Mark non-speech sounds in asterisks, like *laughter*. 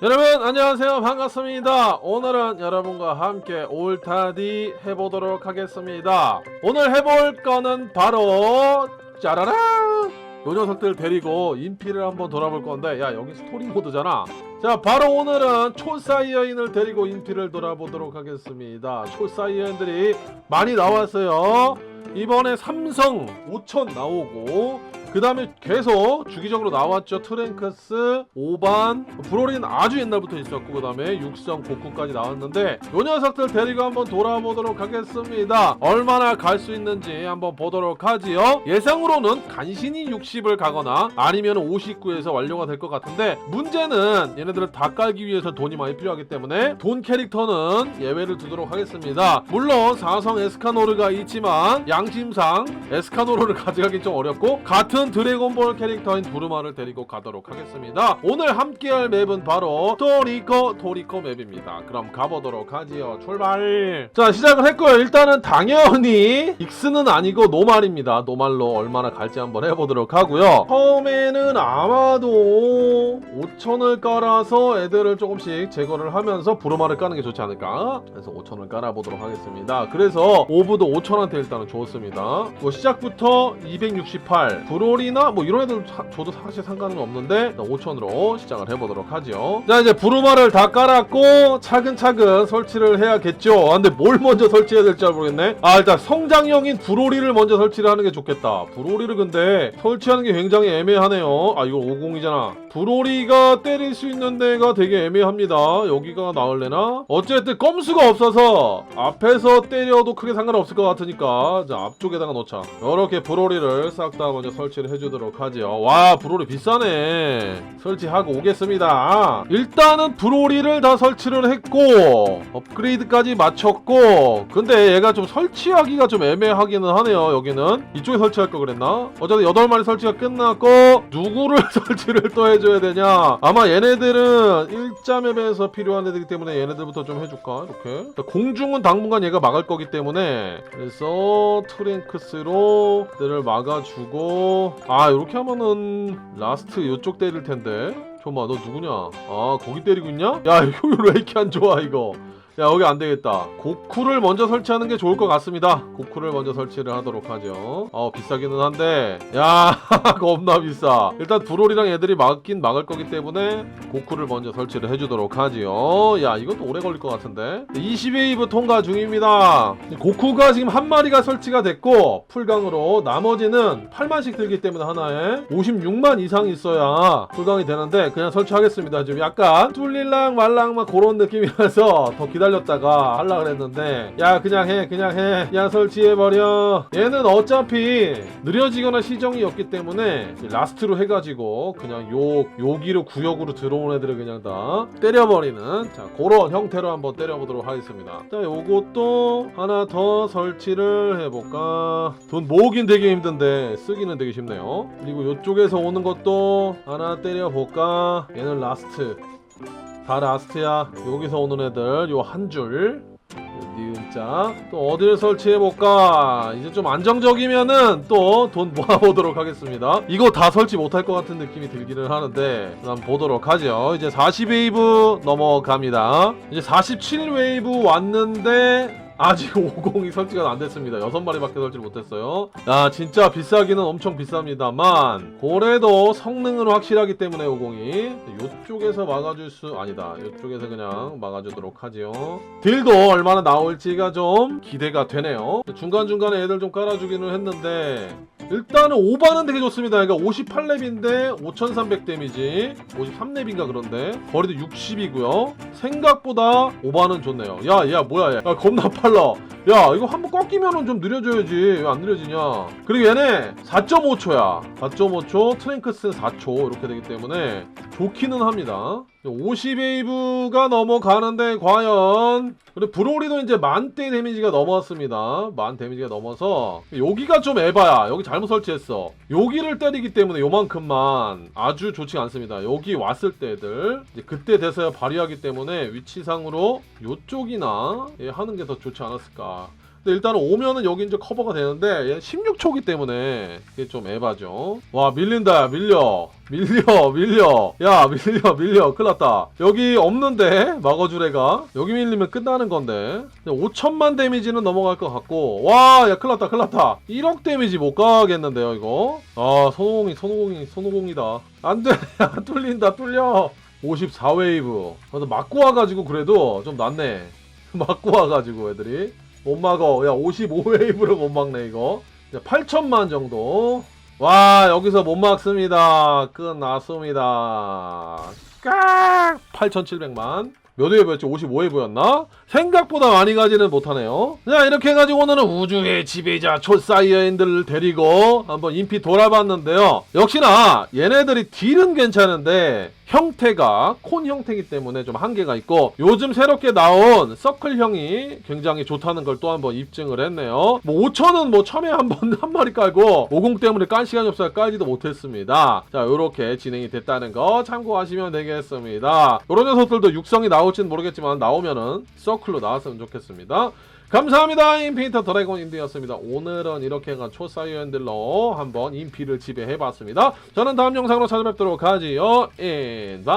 여러분 안녕하세요. 반갑습니다. 오늘은 여러분과 함께 올타디 해보도록 하겠습니다. 오늘 해볼 거는 바로 짜라란 요 녀석들 데리고 인피를 한번 돌아볼 건데 야 여기 스토리 모드잖아. 자 바로 오늘은 초사이어인을 데리고 인피를 돌아보도록 하겠습니다. 초사이어인들이 많이 나왔어요. 이번에 삼성 5000 나오고 그 다음에 계속 주기적으로 나왔죠. 트랭크스 5반 브로린 아주 옛날부터 있었고 그 다음에 육성 고쿠까지 나왔는데 요 녀석들 데리고 한번 돌아보도록 하겠습니다. 얼마나 갈 수 있는지 한번 보도록 하지요. 예상으로는 간신히 60을 가거나 아니면 59에서 완료가 될 것 같은데 문제는 얘네들을 다 깔기 위해서 돈이 많이 필요하기 때문에 돈 캐릭터는 예외를 두도록 하겠습니다. 물론 사성 에스카노르가 있지만 양심상 에스카노르를 *laughs* 가져가기 좀 어렵고 같은 드래곤볼 캐릭터인 부르마를 데리고 가도록 하겠습니다. 오늘 함께할 맵은 바로 토리코 토리코 맵입니다. 그럼 가보도록 하지요. 출발! 자 시작을 했고요. 일단은 당연히 익스는 아니고 노말입니다. 노말로 얼마나 갈지 한번 해보도록 하고요. 처음에는 아마도 5천을 깔아서 애들을 조금씩 제거를 하면서 부르마를 까는 게 좋지 않을까? 그래서 5천을 깔아보도록 하겠습니다. 그래서 오브도 5천한테 일단은 줬습니다. 뭐 시작부터 268 브롤이나 뭐 이런 애들 사- 줘도 사실 상관은 없는데 5천으로 시작을 해보도록 하죠. 자 이제 부르마를 다 깔았고 차근차근 설치를 해야겠죠. 아, 근데 뭘 먼저 설치해야 될지 잘 모르겠네. 아 일단 성장형인 브로리를 먼저 설치를 하는 게 좋겠다. 브로리를 근데 설치하는 게 굉장히 애매하네요. 아 이거 50이잖아 브로리가 때릴 수 있는 데가 되게 애매합니다. 여기가 나을래나? 어쨌든 껌수가 없어서 앞에서 때려도 크게 상관없을 것 같으니까 자 앞쪽에다가 놓자. 이렇게 브로리를 싹 다 먼저 설치를 해주도록 하죠 와 브로리 비싸네. 설치하고 오겠습니다. 일단은 브로리를 다 설치를 했고 업그레이드까지 마쳤고 근데 얘가 좀 설치하기가 좀 애매하기는 하네요 여기는. 이쪽에 설치할 거 그랬나? 어쨌든 8마리 설치가 끝났고 누구를 *laughs* 설치를 또 해줘 야 되냐? 아마 얘네들은 일자 맵에서 필요한 애들이기 때문에 얘네들부터 좀 해줄까 이렇게? 자, 공중은 당분간 얘가 막을 거기 때문에. 그래서 트랭크스로 얘를 막아주고. 아 이렇게 하면은 라스트 이쪽 때릴 텐데. 잠깐만 너 누구냐? 아 거기 때리고 있냐? 야 *laughs* 효율 왜 이렇게 안 좋아 이거 야 여기 안 되겠다. 고쿠를 먼저 설치하는 게 좋을 것 같습니다. 고쿠를 먼저 설치를 하도록 하죠. 어 비싸기는 한데. 야 *laughs* 겁나 비싸. 일단 브롤이랑 애들이 막긴 막을 거기 때문에 고쿠를 먼저 설치를 해주도록 하지요. 야 이것도 오래 걸릴 것 같은데. 20웨이브 통과 중입니다. 고쿠가 지금 한 마리가 설치가 됐고 풀강으로 나머지는 8만씩 들기 때문에 하나에 56만 이상 있어야 풀강이 되는데 그냥 설치하겠습니다. 지금 약간 뚫릴랑 말랑 막 그런 느낌이라서 더 기다 렸다가 하려 그랬는데 야 그냥 해 그냥 해. 그냥 설치해버려. 얘는 어차피 느려지거나 시정이 없기 때문에 라스트로 해가지고 그냥 요 여기로 구역으로 들어온 애들을 그냥 다 때려버리는 자 그런 형태로 한번 때려보도록 하겠습니다. 자 요것도 하나 더 설치를 해볼까? 돈 모으긴 되게 힘든데 쓰기는 되게 쉽네요. 그리고 요쪽에서 오는 것도 하나 때려볼까? 얘는 라스트 다 라스트야 여기서 오는 애들 요 한줄. 니은자. 또 어디를 설치해볼까? 이제 좀 안정적이면은 또 돈 모아보도록 하겠습니다. 이거 다 설치 못할 것 같은 느낌이 들기는 하는데 한번 보도록 하죠. 이제 40웨이브 넘어갑니다. 이제 47웨이브 왔는데 아직 *laughs* 50이 설치가 안 됐습니다. 6마리밖에 설치를 못했어요. 야, 진짜 비싸기는 엄청 비쌉니다만, 고래도 성능은 확실하기 때문에 50이. 이쪽에서 막아줄 수, 아니다. 이쪽에서 그냥 막아주도록 하지요. 딜도 얼마나 나올지가 좀 기대가 되네요. 중간중간에 애들 좀 깔아주기는 했는데, 일단은 5반은 되게 좋습니다. 그러니까 58렙인데 5300 데미지, 53렙인가 그런데 거리도 60이고요. 생각보다 5반은 좋네요. 야, 야, 뭐야, 야, 야 겁나 빨라. 야, 이거 한번 꺾이면은 좀 느려져야지. 왜 안 느려지냐? 그리고 얘네 4.5초야. 4.5초, 트랭크스는 4초 이렇게 되기 때문에 좋기는 합니다. 50웨이브가 넘어가는데 과연 그리고 브로리도 이제 만대 데미지가 넘었습니다. 만 데미지가 넘어서 여기가 좀 에바야. 여기 잘못 설치했어. 여기를 때리기 때문에 요만큼만 아주 좋지 않습니다. 여기 왔을 때들 이제 그때 돼서야 발휘하기 때문에 위치상으로 요쪽이나 예, 하는 게 더 좋지 않았을까. 근데 일단은 오면은 여기 이제 커버가 되는데 얘 16초기 때문에 이게 좀 에바죠. 와 밀린다. 밀려. 밀려. *laughs* 밀려. 야 밀려. 밀려. 큰일났다. 여기 없는데 막어주래가. 여기 밀리면 끝나는 건데. 5천만 데미지는 넘어갈 것 같고. 와야 큰일났다. 큰일났다. 1억 데미지 못 가겠는데요 이거? 아 손오공이 손오공이 손오공이다. 안돼. 안 *laughs* 뚫린다. 뚫려. 54웨이브. 아, 맞고 와가지고 그래도 좀 낫네. *laughs* 맞고 와가지고 애들이 못 막어. 야 55웨이브를 못 막네 이거. 8천만 정도. 와 여기서 못 막습니다. 끝났습니다. 깍 8700만 몇 웨이브였지 55웨이브였나 생각보다 많이 가지는 못하네요 자 이렇게 해가지고 오늘은 우주의 지배자 초사이어인들을 데리고 한번 인피 돌아봤는데요 역시나 얘네들이 딜은 괜찮은데 형태가 콘 형태이기 때문에 좀 한계가 있고 요즘 새롭게 나온 서클형이 굉장히 좋다는 걸 또 한번 입증을 했네요. 뭐 5천은 뭐 처음에 한번 *laughs* 한 마리 깔고 50 때문에 깔 시간이 없어서 깔지도 못했습니다. 자 이렇게 진행이 됐다는 거 참고하시면 되겠습니다. 이런 녀석들도 육성이 나 올지는 모르겠지만 나오면은 서클로 나왔으면 좋겠습니다. 감사합니다. 인피니터 드래곤 인디였습니다. 오늘은 이렇게 간 초사이언들로 한번 인피를 지배해봤습니다. 저는 다음 영상으로 찾아뵙도록 하지요. 인바